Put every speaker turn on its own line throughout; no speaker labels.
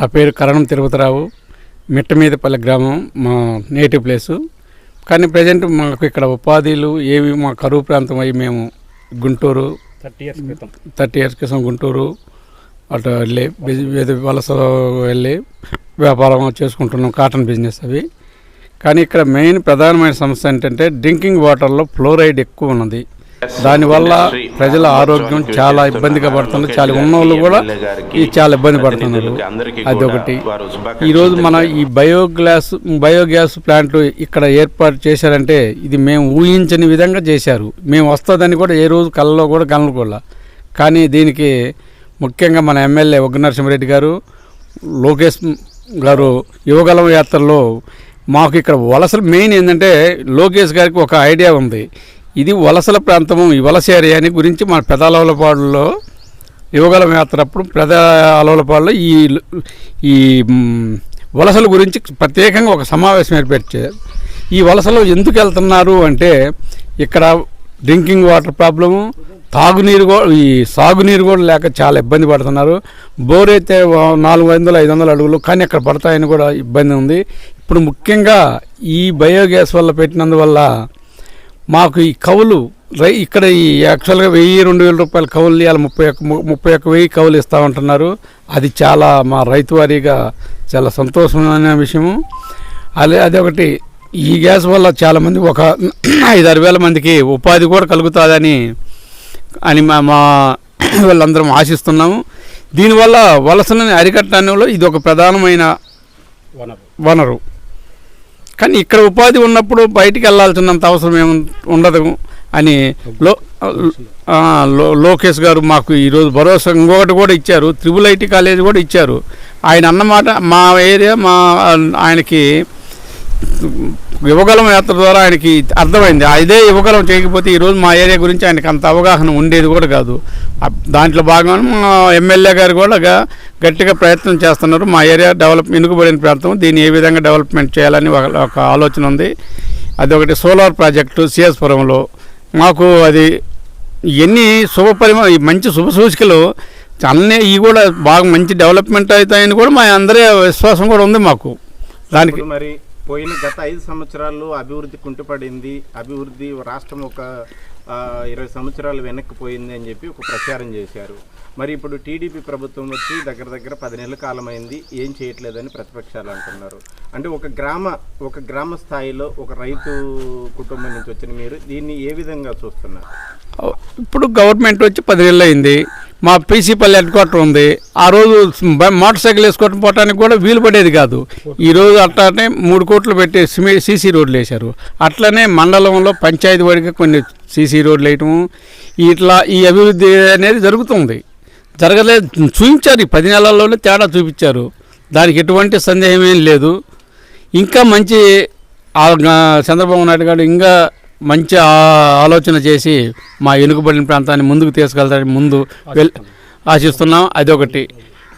నా పేరు కరణం తిరుపతిరావు. మిట్టమీదపల్లి గ్రామం మా నేటివ్ ప్లేసు. కానీ ప్రజెంట్ మాకు ఇక్కడ ఉపాధిలు ఏవి మా కరువు ప్రాంతం అయ్యి మేము గుంటూరు
థర్టీ ఇయర్స్ క్రితం.
థర్టీ ఇయర్స్ క్రితం గుంటూరు అటు వెళ్ళి వలస వెళ్ళి వ్యాపారం చేసుకుంటున్నాం కాటన్ బిజినెస్ అవి. కానీ ఇక్కడ మెయిన్ ప్రధానమైన సమస్య ఏంటంటే డ్రింకింగ్ వాటర్లో ఫ్లోరైడ్ ఎక్కువ ఉన్నది. దానివల్ల ప్రజల ఆరోగ్యం చాలా ఇబ్బందిగా పడుతుంది. చాలా ఉన్నోళ్ళు కూడా ఈ చాలా ఇబ్బంది పడుతున్నారు. అదొకటి. ఈరోజు మన ఈ బయోగ్యాస్ బయోగ్యాస్ ప్లాంట్ ఇక్కడ ఏర్పాటు చేశారంటే ఇది మేము ఊహించని విధంగా చేశారు. మేము వస్తుందని కూడా ఏ రోజు కళ్ళలో కూడా కనుకోలే కానీ దీనికి ముఖ్యంగా మన ఎమ్మెల్యే ఉగ్రనరసింహారెడ్డి గారు లోకేష్ గారు యువగలం యాత్రలో మాకు ఇక్కడ వలసలు మెయిన్ ఏంటంటే లోకేష్ గారికి ఒక ఐడియా ఉంది. ఇది వలసల ప్రాంతము ఈ వలస ఏరియా అని గురించి మన పెదాలవలపాడులో యువగలం యాత్ర అప్పుడు పెద అలవలపాడులో ఈ ఈ వలసల గురించి ప్రత్యేకంగా ఒక సమావేశం ఏర్పరిచారు ఈ వలసలో ఎందుకు వెళ్తున్నారు అంటే ఇక్కడ డ్రింకింగ్ వాటర్ ప్రాబ్లము తాగునీరు కూడా ఈ సాగునీరు కూడా లేక చాలా ఇబ్బంది పడుతున్నారు. బోర్ అయితే నాలుగు వందలు ఐదు వందల అడుగులు కానీ అక్కడ పడతాయని కూడా ఇబ్బంది ఉంది. ఇప్పుడు ముఖ్యంగా ఈ బయోగ్యాస్ వల్ల పెట్టినందువల్ల మాకు ఈ కవులు రై ఇక్కడ ఈ యాక్చువల్గా వెయ్యి రెండు వేల రూపాయల కవులు ఇవాళ ముప్పై ఒక్క ముప్పై ఒక్క వెయ్యి కవులు ఇస్తామంటున్నారు అది చాలా మా రైతు వారీగా చాలా సంతోషమైన విషయము. అదే అదొకటి ఈ గ్యాస్ వల్ల చాలామంది ఒక ఐదారు వేల మందికి ఉపాధి కూడా కలుగుతుందని అని మా మా వాళ్ళందరం ఆశిస్తున్నాము. దీనివల్ల వలసలని అరికట్టడంలో ఇది ఒక ప్రధానమైన
వనరు.
వనరు. కానీ ఇక్కడ ఉపాధి ఉన్నప్పుడు బయటికి వెళ్ళాల్సినంత అవసరం ఏమి ఉండదు అని లో- లోకేష్ గారు మాకు ఈరోజు భరోసా ఇంకొకటి కూడా ఇచ్చారు. త్రిబుల్ ఐటీ కాలేజ్ కూడా ఇచ్చారు. ఆయన అన్నమాట మా ఏరియా మా ఆయనకి యువగలం యాత్ర ద్వారా ఆయనకి అర్థమైంది. అదే యువగలం చేయకపోతే ఈరోజు మా ఏరియా గురించి ఆయనకు అంత అవగాహన ఉండేది కూడా కాదు. దాంట్లో భాగంగా మా ఎమ్మెల్యే గారు కూడా గట్టిగా ప్రయత్నం చేస్తున్నారు. మా ఏరియా డెవలప్ వెనుకబడిన ప్రాంతం. దీన్ని ఏ విధంగా డెవలప్మెంట్ చేయాలని ఒక ఆలోచన ఉంది. అదొకటి సోలార్ ప్రాజెక్టు సిఎస్పురంలో. మాకు అది ఎన్ని శుభ పరిమ మంచి శుభ సూచికలు అన్నీ ఇవి కూడా బాగా మంచి డెవలప్మెంట్ అవుతాయని కూడా మా అందరి విశ్వాసం కూడా ఉంది మాకు. దానికి
మరి పోయిన గత ఐదు సంవత్సరాల్లో అభివృద్ధి కుంటుపడింది. అభివృద్ధి రాష్ట్రం ఒక ఇరవై సంవత్సరాలు వెనక్కిపోయింది అని చెప్పి ఒక ప్రచారం చేశారు. మరి ఇప్పుడు టీడీపీ ప్రభుత్వం వచ్చి దగ్గర దగ్గర పది నెలల కాలం అయింది ఏం చేయట్లేదని ప్రతిపక్షాలు అంటున్నారు. అంటే ఒక గ్రామ ఒక గ్రామ స్థాయిలో ఒక రైతు కుటుంబం నుంచి వచ్చిన మీరు దీన్ని ఏ విధంగా చూస్తున్నారు?
ఇప్పుడు గవర్నమెంట్ వచ్చి పది నెలలు అయింది మా పీసీపల్లి హెడ్ క్వార్టర్ ఉంది. ఆ రోజు మోటార్ సైకిల్ వేసుకొని పోవటానికి కూడా వీలు పడేది కాదు. ఈరోజు అట్లానే మూడు కోట్లు పెట్టి సిమె సీసీ రోడ్లు వేశారు. అట్లనే మండలంలో పంచాయతీ వాడికి కొన్ని సీసీ రోడ్లు వేయటము ఇట్లా ఈ అభివృద్ధి అనేది జరుగుతుంది. జరగలేదు. చూపించారు. ఈ పది నెలల్లోనే తేడా చూపించారు. దానికి ఎటువంటి సందేహం ఏం లేదు. ఇంకా మంచి చంద్రబాబు నాయుడు గారు ఇంకా మంచి ఆలోచన చేసి మా వెనుకబడిన ప్రాంతాన్ని ముందుకు తీసుకెళ్తారని ముందు వెల్ ఆశిస్తున్నాం. అదొకటి.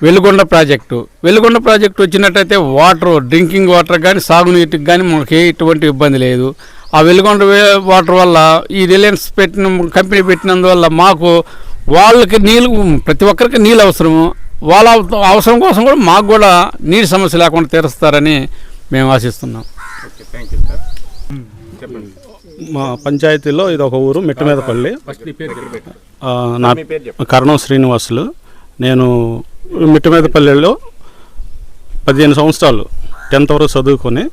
వెలుగొండ ప్రాజెక్టు. వెలుగొండ ప్రాజెక్టు వచ్చినట్టయితే వాటర్ డ్రింకింగ్ వాటర్ కానీ సాగునీటికి కానీ మనకి ఎటువంటి ఇబ్బంది లేదు. ఆ వెలుగొండ వాటర్ వల్ల ఈ రిలయన్స్ పెట్టిన కంపెనీ పెట్టినందువల్ల మాకు వాళ్ళకి నీళ్ళు ప్రతి ఒక్కరికి నీళ్ళు అవసరము. వాళ్ళ అవసరం కోసం కూడా మాకు కూడా నీటి సమస్య లేకుండా తీరుస్తారని మేము ఆశిస్తున్నాం.
Okay thank you sir. చెప్పండి.
మా పంచాయతీలో ఇది ఒక ఊరు మిట్టమీదపల్లి. ఆ, నా కరణం శ్రీనివాసులు. నేను మిట్టమీదపల్లిలో పదిహేను సంవత్సరాలు టెన్త్ వరకు చదువుకొని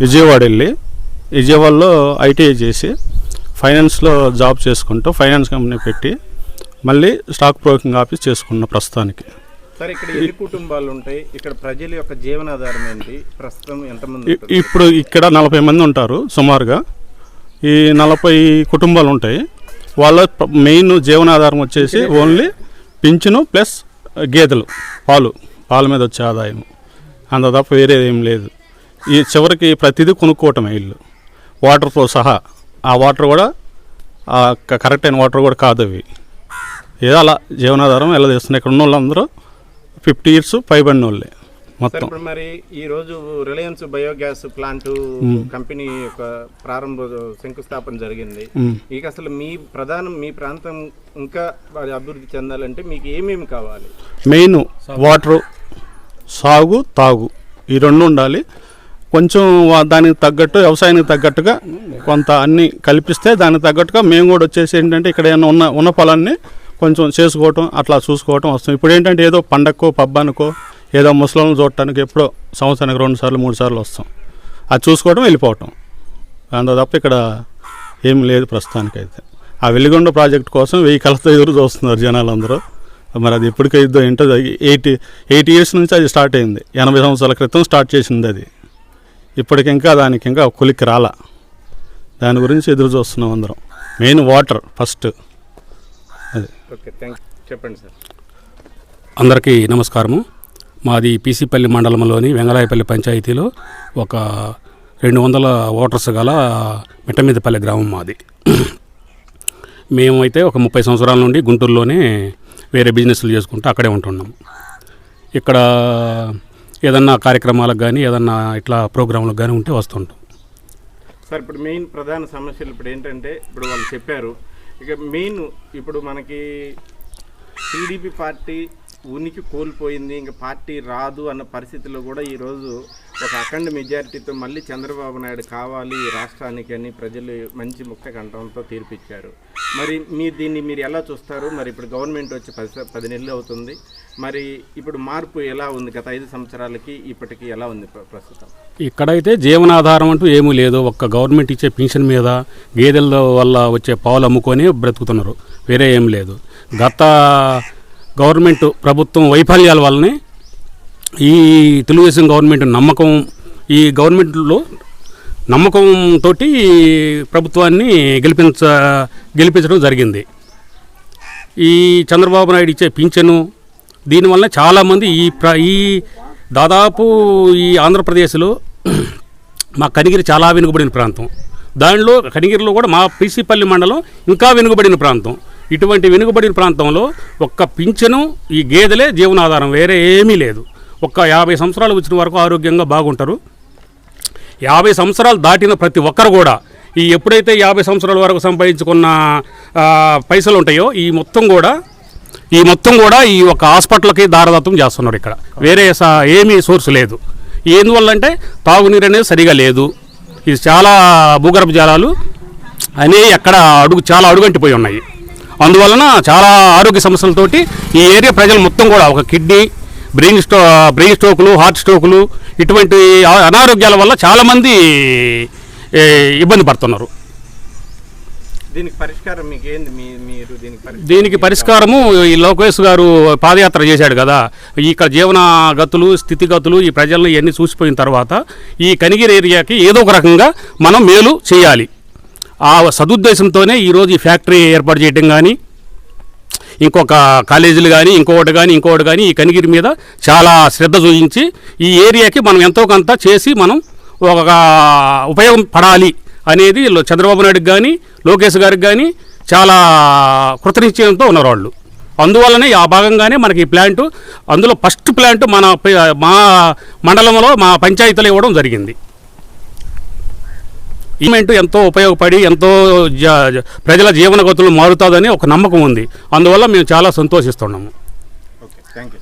విజయవాడ వెళ్ళి విజయవాడలో ఐటీఐ చేసి ఫైనాన్స్లో జాబ్ చేసుకుంటూ ఫైనాన్స్ కంపెనీ పెట్టి మళ్ళీ స్టాక్ బ్రోకింగ్ ఆఫీస్ చేసుకున్న ప్రస్తుతానికి.
సార్ ఇక్కడ ఎన్ని కుటుంబాలు ఉంటాయి ఇక్కడ ప్రజల యొక్క జీవనాధారం ఏంటి? ప్రస్తుతం ఎంతమంది?
ఇప్పుడు ఇక్కడ నలభై మంది ఉంటారు సుమారుగా. ఈ నలభై కుటుంబాలు ఉంటాయి వాళ్ళ మెయిన్ జీవనాధారం వచ్చేసి ఓన్లీ పింఛను ప్లస్ గేదెలు పాలు. పాల మీద వచ్చే ఆదాయం అంత తప్ప వేరేది ఏం లేదు. ఈ చివరికి ప్రతిదీ కొనుక్కోవటమే ఇల్లు. వాటర్తో సహా. ఆ వాటర్ కూడా కరెక్ట్ అయిన వాటర్ కూడా కాదు అవి. ఏదో అలా జీవనాధారం ఎలా చేస్తున్నాయి ఇక్కడ ఉన్న వాళ్ళందరూ ఫిఫ్టీ ఇయర్స్ పైబడిన వాళ్ళే మొత్తం.
ఇప్పుడు మరి ఈ రోజు రిలయన్స్ బయోగ్యాస్ ప్లాంట్ కంపెనీ యొక్క ప్రారంభ శంకుస్థాపన జరిగింది. మీకు అసలు మీ ప్రధానం మీ ప్రాంతం ఇంకా అభివృద్ధి చెందాలంటే మీకు ఏమేమి కావాలి?
మెయిన్ వాటరు సాగు తాగు. ఈ రెండు ఉండాలి. కొంచెం దానికి తగ్గట్టు వ్యవసాయానికి తగ్గట్టుగా కొంత అన్ని కల్పిస్తే దానికి తగ్గట్టుగా మేము కూడా వచ్చేసి ఏంటంటే ఇక్కడ ఏమైనా ఉన్న ఉన్న పొలాన్ని కొంచెం చేసుకోవటం అట్లా చూసుకోవటం వస్తాం ఇప్పుడు ఏంటంటే ఏదో పండక్కో పబ్బానికో ఏదో ముసలను చూడటానికి ఎప్పుడో సంవత్సరానికి రెండు సార్లు మూడు సార్లు వస్తాం. అది చూసుకోవడం వెళ్ళిపోవటం. అంత తప్ప ఇక్కడ ఏం లేదు ప్రస్తుతానికైతే. ఆ వెలిగొండ ప్రాజెక్ట్ కోసం వెయ్యి కలతో ఎదురు చూస్తున్నారు జనాలు అందరూ మరి అది ఎప్పటికైద్దో ఏంటో ఎయిటీ ఎయిటీ ఇయర్స్ నుంచి అది స్టార్ట్ అయింది. ఎనభై సంవత్సరాల క్రితం స్టార్ట్ చేసింది అది. ఇప్పటికి ఇంకా దానికి ఇంకా కొలిక్కి రాలా. దాని గురించి ఎదురు చూస్తున్నాం అందరం. Main water first. అది.
చెప్పండి సార్.
అందరికీ నమస్కారము. మాది పీసీపల్లి మండలంలోని వెంగళాయపల్లి పంచాయతీలో ఒక రెండు వందల ఓటర్స్ గల మిట్టమీదపల్లి గ్రామం మాది. మేమైతే ఒక ముప్పై సంవత్సరాల నుండి గుంటూరులోనే వేరే బిజినెస్లు చేసుకుంటూ అక్కడే ఉంటున్నాం. ఇక్కడ ఏదన్నా కార్యక్రమాలకు కానీ ఏదన్నా ఇట్లా ప్రోగ్రాంలకు కానీ ఉంటే వస్తుంటాం.
సార్ ఇప్పుడు మెయిన్ ప్రధాన సమస్యలు ఇప్పుడు ఏంటంటే ఇప్పుడు వాళ్ళు చెప్పారు. ఇక మెయిన్ ఇప్పుడు మనకి టీడీపీ పార్టీ ఉనికి కోల్పోయింది ఇంకా పార్టీ రాదు అన్న పరిస్థితిలో కూడా ఈరోజు ఒక అఖండ మెజారిటీతో మళ్ళీ చంద్రబాబు నాయుడు కావాలి ఈ రాష్ట్రానికి అని ప్రజలు మంచి ముక్త కంఠంతో తీర్పిచ్చారు. మరి మీ దీన్ని మీరు ఎలా చూస్తారు? మరి ఇప్పుడు గవర్నమెంట్ వచ్చి పది పది నెలలు అవుతుంది. మరి ఇప్పుడు మార్పు ఎలా ఉంది? గత ఐదు సంవత్సరాలకి ఇప్పటికి ఎలా ఉంది ప్ర- ప్రస్తుతం?
ఇక్కడైతే జీవనాధారం అంటూ ఏమీ లేదు. ఒక్క గవర్నమెంట్ ఇచ్చే పెన్షన్ మీద గేదెల వల్ల వచ్చే పాలు అమ్ముకొని బ్రతుకుతున్నారు. వేరే ఏం లేదు. గత గవర్నమెంట్ ప్రభుత్వం వైఫల్యాల వల్లనే ఈ తెలుగుదేశం గవర్నమెంట్ నమ్మకం ఈ గవర్నమెంట్లో నమ్మకం తోటి ప్రభుత్వాన్ని గెలిపించ గెలిపించడం జరిగింది. ఈ చంద్రబాబు నాయుడు ఇచ్చే పింఛను దీనివల్ల చాలామంది ఈ ప్ర ఈ దాదాపు ఈ ఆంధ్రప్రదేశ్లో మా కనిగిరి చాలా వెనుకబడిన ప్రాంతం. దానిలో కనిగిరిలో కూడా మా పీసీపల్లి మండలం ఇంకా వెనుకబడిన ప్రాంతం. ఇటువంటి వెనుకబడిన ప్రాంతంలో ఒక్క పింఛను ఈ గేదెలే జీవనాధారం వేరే ఏమీ లేదు. ఒక్క యాభై సంవత్సరాలు వచ్చిన వరకు ఆరోగ్యంగా బాగుంటారు. యాభై సంవత్సరాలు దాటిన ప్రతి ఒక్కరు కూడా ఈ ఎప్పుడైతే యాభై సంవత్సరాల వరకు సంపాదించుకున్న పైసలు ఉంటాయో ఈ మొత్తం కూడా ఈ మొత్తం కూడా ఈ ఒక హాస్పిటల్కి దారదత్వం చేస్తున్నారు ఇక్కడ. వేరే స- ఏమీ సోర్స్ లేదు. ఎందువల్లంటే తాగునీరు అనేది సరిగా లేదు. ఇది చాలా భూగర్భ జలాలు అనేవి అక్కడ అడుగు చాలా అడుగంటిపోయి ఉన్నాయి. అందువలన చాలా ఆరోగ్య సమస్యలతోటి ఈ ఏరియా ప్రజలు మొత్తం కూడా ఒక కిడ్నీ బ్రెయిన్ స్టో బ్రెయిన్ స్ట్రోకులు హార్ట్ స్ట్రోకులు ఇటువంటి అనారోగ్యాల వల్ల చాలామంది ఇబ్బంది పడుతున్నారు.
దీనికి పరిష్కారం మీరు దీనికి
దీనికి పరిష్కారము ఈ లోకేష్ గారు పాదయాత్ర చేశాడు కదా. ఇక్కడ జీవన గతులు స్థితిగతులు ఈ ప్రజలను ఇవన్నీ చూసిపోయిన తర్వాత ఈ కనిగిరి ఏరియాకి ఏదో ఒక రకంగా మనం మేలు చేయాలి. ఆ సదుద్దేశంతోనే ఈరోజు ఈ ఫ్యాక్టరీ ఏర్పాటు చేయడం కానీ ఇంకొక కాలేజీలు కానీ ఇంకొకటి కానీ ఇంకొకటి కానీ ఈ కనిగిరి మీద చాలా శ్రద్ధ చూపించి ఈ ఏరియాకి మనం ఎంతో కొంత చేసి మనం ఒక ఉపయోగం పడాలి అనేది చంద్రబాబు నాయుడుకి కానీ లోకేష్ గారికి కానీ చాలా కృతనిశ్చయంతో ఉన్నారు వాళ్ళు. అందువల్లనే ఆ భాగంగానే మనకి ఈ ప్లాంటు అందులో ఫస్ట్ ప్లాంట్ మన మా మండలంలో మా పంచాయతీలో ఇవ్వడం జరిగింది. ఈమెంట్ ఎంతో ఉపయోగపడి ఎంతో ప్రజల జీవన గతులు మారుతుందని ఒక నమ్మకం ఉంది. అందువల్ల మేము చాలా సంతోషిస్తున్నాము.
Okay thank you